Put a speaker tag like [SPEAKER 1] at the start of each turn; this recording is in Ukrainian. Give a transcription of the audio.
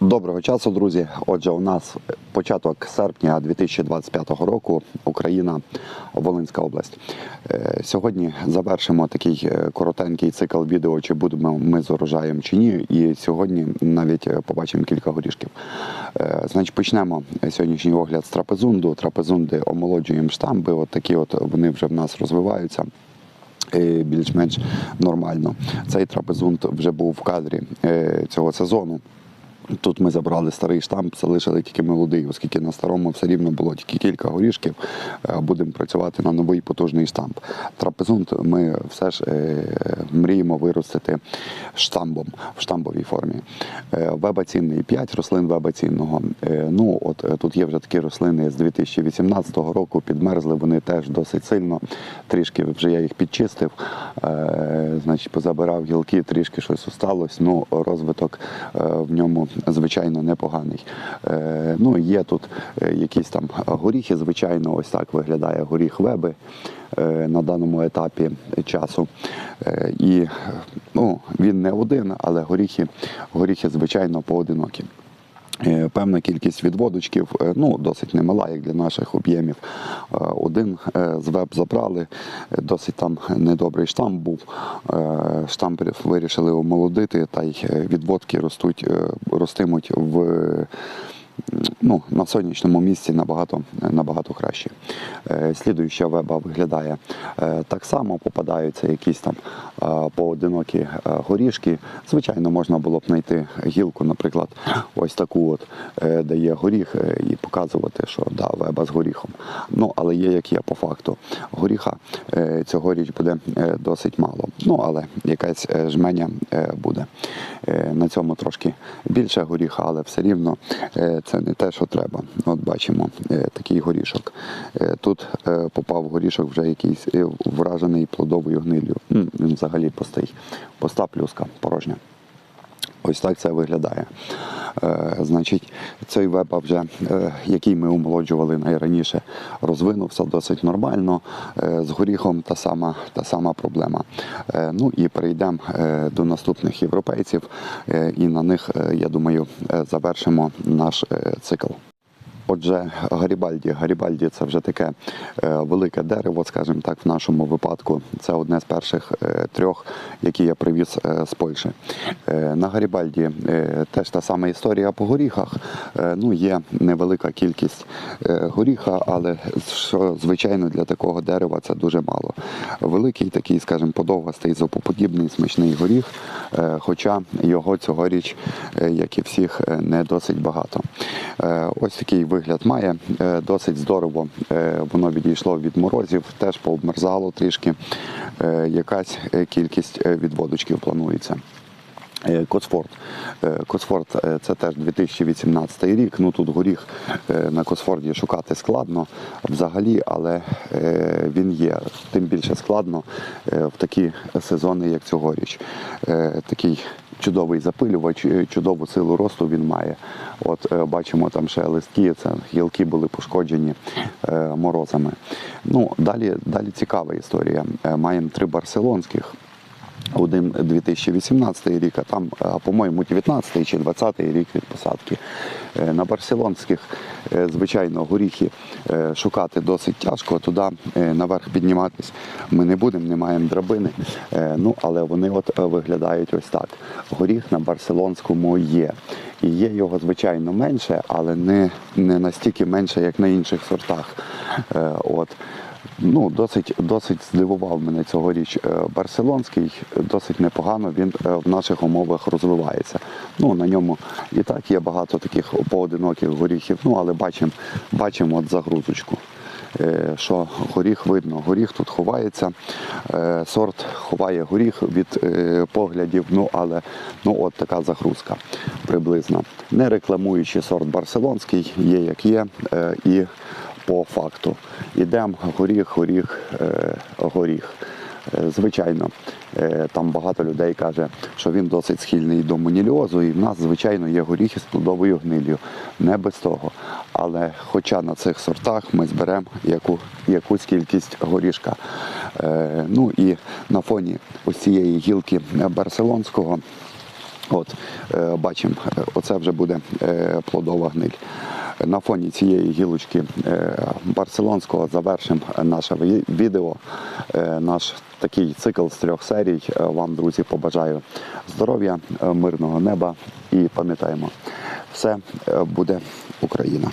[SPEAKER 1] Доброго часу, друзі. Отже, у нас початок серпня 2025 року, Україна, Волинська область. Е, Сьогодні завершимо такий е, коротенький цикл відео, чи будемо ми з урожаєм чи ні. І сьогодні навіть е, побачимо кілька горішків. Значить, почнемо сьогоднішній огляд з трапезунду. Трапезунди омолоджуємо штамби. От такі от вони вже в нас розвиваються. Більш-менш нормально. Цей трапезунд вже був в кадрі цього сезону. Тут ми забрали старий штамп, залишили тільки молодий, оскільки на старому все рівно було тільки кілька горішків. Е, Будемо працювати на новий потужний штамп. Трапезунт ми все ж е, мріємо виростити штамбом в штамбовій формі. Е, Веба цінний 5 рослин веба цінного. Ну, от тут є вже такі рослини з 2018 року, підмерзли вони теж досить сильно. Трішки вже я їх підчистив, значить, позабирав гілки, трішки щось осталось. Ну, розвиток в ньому звичайно непоганий. Е, Ну, є тут е, якісь там горіхи, звичайно, ось так виглядає горіх веби е, на даному етапі часу. І ну, він не один, але горіхи, горіхи звичайно, поодинокі. Е, Певна кількість відводочків, е, ну досить немала, як для наших об'ємів. Е, Один з веб забрали, досить там недобрий штамп був. Штамп вирішили омолодити, та й відводки ростуть, ростимуть в ну, на сонячному місці набагато, набагато краще. Е, Слідуюча веба виглядає е, так само, попадаються якісь там е, поодинокі е, горішки. Звичайно, можна було б знайти гілку, наприклад, ось таку, от, е, де є горіх, е, і показувати, що да, веба з горіхом. Ну, але є як є по факту. Горіха е, цьогоріч буде е, досить мало. Ну, але якась е, жменя е, буде. Е, На цьому трошки більше горіха, але все рівно е, це не те, що треба. От бачимо е, такий горішок. Е, Тут е, попав горішок вже якийсь вражений плодовою гнилью. Він взагалі пустий. Поста плюска, порожня. Ось так це виглядає. Е, значить, цей веба, вже, е, який ми омолоджували найраніше, розвинувся досить нормально. Е, з горіхом та сама, та сама проблема. Ну і перейдемо до наступних європейців, і на них, я думаю, завершимо наш цикл. Отже, Гарібальді. Гарібальді це вже таке е, велике дерево, скажімо так, в нашому випадку. Це одне з перших е, трьох, які я привіз е, з Польщі. На Гарібальді теж та сама історія по горіхах. Ну, є невелика кількість горіха, але що, звичайно для такого дерева це дуже мало. Великий такий, скажімо, подовгастий зопоподібний смачний горіх, хоча його цьогоріч, як і всіх, не досить багато. Ось такий вигляд має. Е, Досить здорово е, воно відійшло від морозів, теж пообмерзало трішки. Е, Якась кількість відводочків планується. Косфорд. Косфорд це теж 2018 рік. Ну тут горіх на Косфорді шукати складно взагалі, але він є. Тим більше складно в такі сезони, як цьогоріч. Такий чудовий запилювач, е, чудову силу росту він має. От е, бачимо там ще листки, це гілки були пошкоджені е, морозами. Ну, далі, далі цікава історія. Маємо три барселонських. Один 2018 рік, а там, е, по-моєму, 19 чи 20 рік від посадки. Е, На барселонських, е, звичайно, горіхи шукати досить тяжко, туди наверх підніматись ми не будемо, не маємо драбини. Ну, але вони от виглядають ось так. Горіх на барселонському є. І є його, звичайно, менше, але не, не настільки менше, як на інших сортах. От. Ну, досить, досить здивував мене цьогоріч е, барселонський, досить непогано він е, в наших умовах розвивається. Ну, на ньому і так є багато таких поодиноких горіхів, ну, але бачимо бачимо загрузочку. е, Що горіх видно, горіх тут ховається, сорт ховає горіх від поглядів, ну але ну от така загрузка приблизно. Не рекламуючи сорт барселонський, є як є, і по факту. Ідемо горіх, горіх, е, горіх. Е, Звичайно, е, там багато людей каже, що він досить схильний до моніліозу, і в нас, звичайно, є горіхи з плодовою гнилью. Не без того. Але хоча на цих сортах ми зберемо яку, якусь кількість горішка. Ну і на фоні ось цієї гілки барселонського От, бачимо, оце вже буде плодова гниль. На фоні цієї гілочки е, барселонського завершимо наше відео, е, наш такий цикл з трьох серій. Е, Вам, друзі, побажаю здоров'я, мирного неба і пам'ятаємо, все буде Україна.